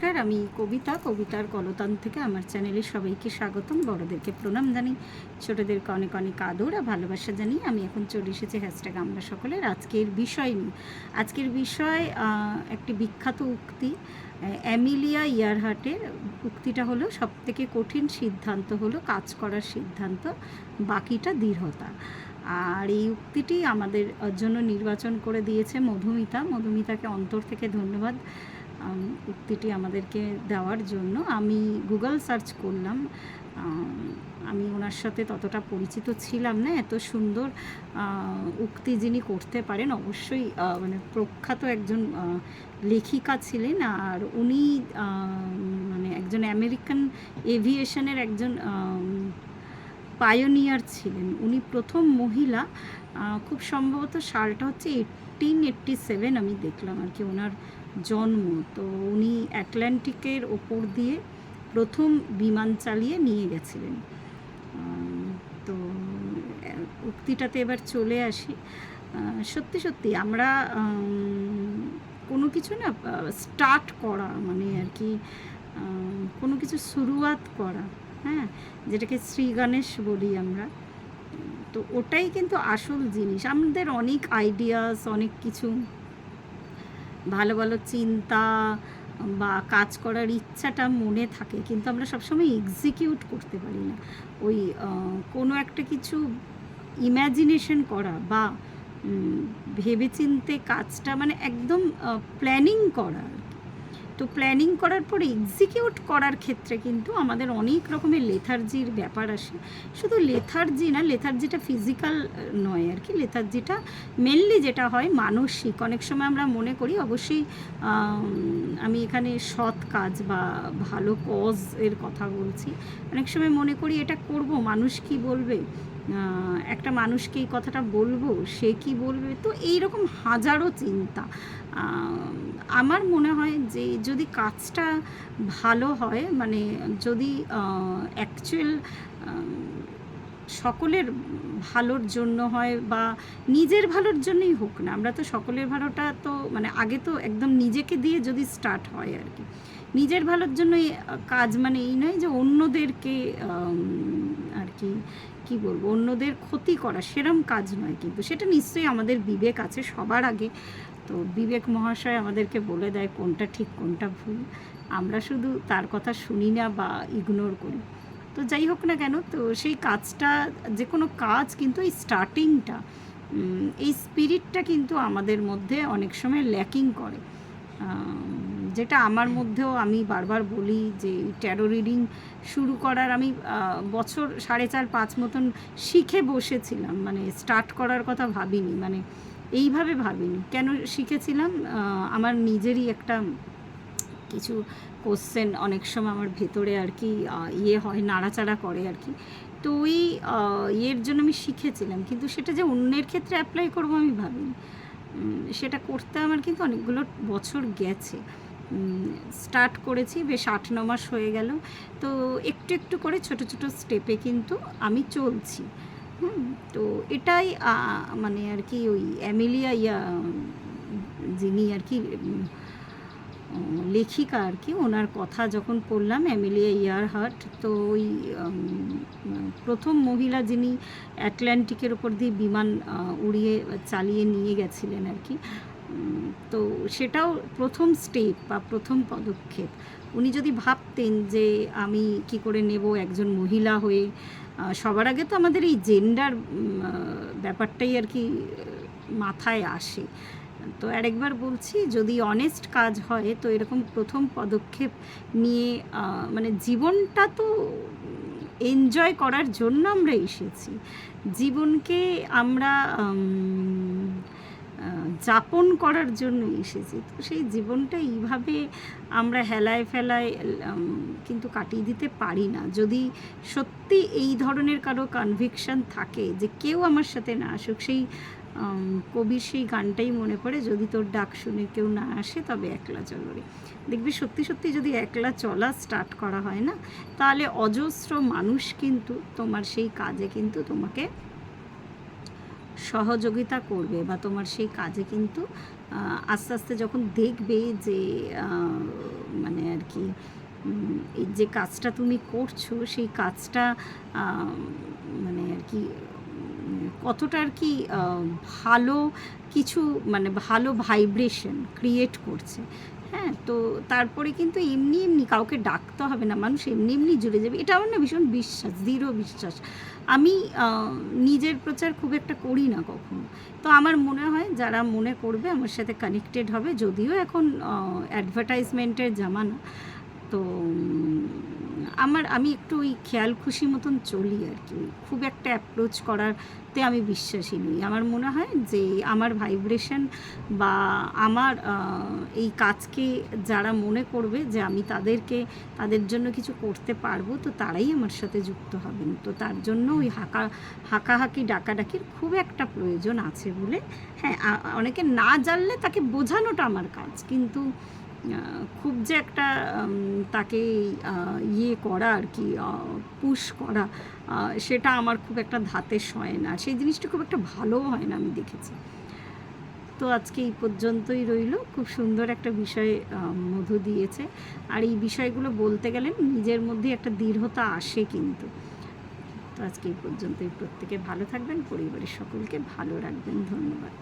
নমস্কার, আমি কবিতা, কবিতার কলতান থেকে আমার চ্যানেলে সবাইকে স্বাগতম। বড়দেরকে প্রণাম জানি ছোটদেরকে অনেক অনেক আদর আর ভালোবাসা জানি আমি এখন চলে এসেছি হ্যাশট্যাগ আমরা সকলের আজকের বিষয় নিয়ে। আজকের বিষয় একটি বিখ্যাত উক্তি অ্যামিলিয়া ইয়ারহাটের উক্তিটা হলো, সবথেকে কঠিন সিদ্ধান্ত হলো কাজ করার সিদ্ধান্ত, বাকিটা দৃঢ়তা। আর এই উক্তিটি আমাদের জন্য নির্বাচন করে দিয়েছে মধুমিতা। মধুমিতাকে অন্তর থেকে ধন্যবাদ। উক্তিটি আমাদেরকে দেওয়ার জন্য। আমি গুগল সার্চ করলাম, আমি ওনার সাথে ততটা পরিচিত ছিলাম না, এত সুন্দর উক্তি যিনি করতে পারেন, অবশ্যই মানে প্রখ্যাত একজন লেখিকা ছিলেন আর উনি মানে একজন আমেরিকান এভিয়েশনের একজন পায়োনিয়ার ছিলেন। উনি প্রথম মহিলা খুব সম্ভবত সালটা হচ্ছে এইটিন এইট্টি সেভেন আমি দেখলাম আর কি, ওনার জন্ম। তো উনি অ্যাটলান্টিকের ওপর দিয়ে প্রথম বিমান চালিয়ে নিয়ে গেছিলেন। তো, উক্তিটাতে এবার চলে আসি। সত্যি সত্যি আমরা কোনো কিছু না স্টার্ট করা মানে আর কি কোনো কিছু শুরুয়াত করা হ্যাঁ? যেটাকে শ্রী গণেশ বলি আমরা। তো ওটাই কিন্তু আসল জিনিস। আমাদের অনেক আইডিয়াস অনেক কিছু ভালো ভালো চিন্তা বা কাজ করার ইচ্ছাটা মনে থাকে, কিন্তু আমরা সবসময় এক্সিকিউট করতে পারি না ওই কোনো একটা কিছু ইম্যাজিনেশন করা বা ভেবেচিন্তে কাজটা মানে একদম প্ল্যানিং করা আর। তো প্ল্যানিং করার পরে এক্সিকিউট করার ক্ষেত্রে কিন্তু আমাদের অনেক রকমের লেথার্জির ব্যাপার আসে। শুধু লেথার্জি না লেথার্জিটা ফিজিক্যাল নয় আর কি। লেথার্জিটা মেনলি যেটা হয় মানসিক। অনেক সময় আমরা মনে করি, অবশ্যই, আমি এখানে সৎ কাজ বা ভালো কজ এর কথা বলছি। অনেক সময় মনে করি, এটা করব, মানুষ কি বলবে? একটা মানুষকে এই কথাটা বলব, সে কি বলবে? তো এই রকম হাজারো চিন্তা। আমার মনে হয় যে যদি কাজটা ভালো হয় মানে যদি অ্যাকচুয়াল সকলের ভালোর জন্য হয় বা নিজের ভালোর জন্যই হোক না, আমরা তো সকলের ভালোটা তো মানে আগে তো একদম নিজেকে দিয়ে যদি স্টার্ট হয় আর কি। নিজের ভালোর জন্যই কাজ মানে এই নয় যে অন্যদেরকে আর কি কি বলব, অন্যদের ক্ষতি করা সেরম কাজ নয় কিন্তু সেটা নিশ্চয়ই আমাদের বিবেক আছে সবার আগে। তো বিবেক মহাশয় আমাদেরকে বলে দেয় কোনটা ঠিক, কোনটা ভুল। আমরা শুধু তার কথা শুনি না বা ইগনোর করি। তো যাই হোক না কেন, তো সেই কাজটা, যে কোনো কাজ কিন্তু এই স্টার্টিংটা এই স্পিরিটটা কিন্তু আমাদের মধ্যে অনেক সময় ল্যাকিং করে। যেটা আমার মধ্যেও আমি বারবার বলি যে ট্যারো রিডিং শুরু করার আমি বছর সাড়ে চার, পাঁচ মতন শিখে বসেছিলাম। মানে স্টার্ট করার কথা ভাবিনি। মানে এইভাবে ভাবিনি। কেন শিখেছিলাম? আমার নিজেরই একটা কিছু কোশ্চেন অনেক সময় আমার ভেতরে আর কি ইয়ে হয়, নাড়াচাড়া করে আর কি। তো ওই ইয়ের জন্য আমি শিখেছিলাম, কিন্তু সেটা যে অন্যের ক্ষেত্রে অ্যাপ্লাই করব আমি ভাবিনি। সেটা করতে আমার কিন্তু অনেকগুলো বছর গেছে। স্টার্ট করেছি, বেশ আট, ন মাস হয়ে গেল। তো একটু একটু করে ছোট ছোট স্টেপে কিন্তু আমি চলছি। হুম, তো এটাই মানে আর কি ওই অ্যামিলিয়া ইয়া যিনি আর কি লেখিকা আর কি ওনার কথা যখন পড়লাম অ্যামিলিয়া ইয়ারহার্ট তো ওই প্রথম মহিলা যিনি অ্যাটলান্টিকের ওপর দিয়ে বিমান উড়িয়ে চালিয়ে নিয়ে গেছিলেন আর কি তো সেটাও প্রথম স্টেপ বা প্রথম পদক্ষেপ। উনি যদি ভাবতেন যে আমি কি করে নেব একজন মহিলা হয়ে সবার আগে তো আমাদের এই জেন্ডার ব্যাপারটাই আর কি মাথায় আসে। তো আরেকবার বলছি, যদি অনেস্ট কাজ হয়, তো এরকম প্রথম পদক্ষেপ নিয়ে মানে জীবনটা তো এনজয় করার জন্য আমরা এসেছি। জীবনকে আমরা যাপন করার জন্য এসেছি। তো সেই জীবনটা এইভাবে আমরা হেলায় ফেলায় কিন্তু কাটিয়ে দিতে পারি না। যদি সত্যি এই ধরনের কারও কনভিকশন থাকে যে কেউ আমার সাথে না আসুক, সেই কবির সেই গানটাই মনে পড়ে, যদি তোর ডাক শুনে কেউ না আসে, তবে একলা চলো রে দেখবি সত্যি সত্যি যদি একলা চলা স্টার্ট করা হয় না, তাহলে অজস্র মানুষ কিন্তু তোমার সেই কাজে কিন্তু তোমাকে সহযোগিতা করবে বা তোমার সেই কাজে কিন্তু আস্তে আস্তে যখন দেখবে যে মানে আর কি যে কাজটা তুমি করছ, সেই কাজটা মানে আর কি, কতটা আর কি ভালো কিছু মানে ভালো ভাইব্রেশন ক্রিয়েট করছে। হ্যাঁ তো তারপরে কিন্তু এমনি এমনি কাউকে ডাকতে হবে না, মানুষ এমনি এমনি জুড়ে যাবে। এটা আমার না ভীষণ বিশ্বাস, দৃঢ় বিশ্বাস। আমি নিজের প্রচার খুব একটা করি না কখনো। তো আমার মনে হয় যারা মনে করবে আমার সাথে কানেক্টেড হবে, যদিও এখন অ্যাডভার্টাইজমেন্টের জামানা। তো আমার, আমি একটু ওই খেয়াল খুশি মতন চলি আর কি। খুব একটা অ্যাপ্রোচ করারতে আমি বিশ্বাসী নই। আমার মনে হয় যে আমার ভাইব্রেশন বা আমার এই কাজকে যারা মনে করবে যে আমি তাদেরকে, তাদের জন্য কিছু করতে পারব, তো তারাই আমার সাথে যুক্ত হবেন। তো তার জন্য ওই হাঁকা, হাঁকাহাঁকি, ডাকাডাকির খুব একটা প্রয়োজন আছে বলে হ্যাঁ অনেকে না জানলে তাকে বোঝানোটা আমার কাজ। কিন্তু খুব যে একটা তাকে ইয়ে করা আর কি পুশ করা সেটা আমার খুব একটা ধাতে সয় না। সেই জিনিসটা খুব একটা ভালোও হয় না, আমি দেখেছি। তো আজকে এই পর্যন্তই রইল। খুব সুন্দর একটা বিষয় মধু দিয়েছে। আর এই বিষয়গুলো বলতে গেলে নিজের মধ্যে একটা দৃঢ়তা আসে কিন্তু। তো আজকে এই পর্যন্তই। প্রত্যেকে ভালো থাকবেন, পরিবারের সকলকে ভালো রাখবেন। ধন্যবাদ।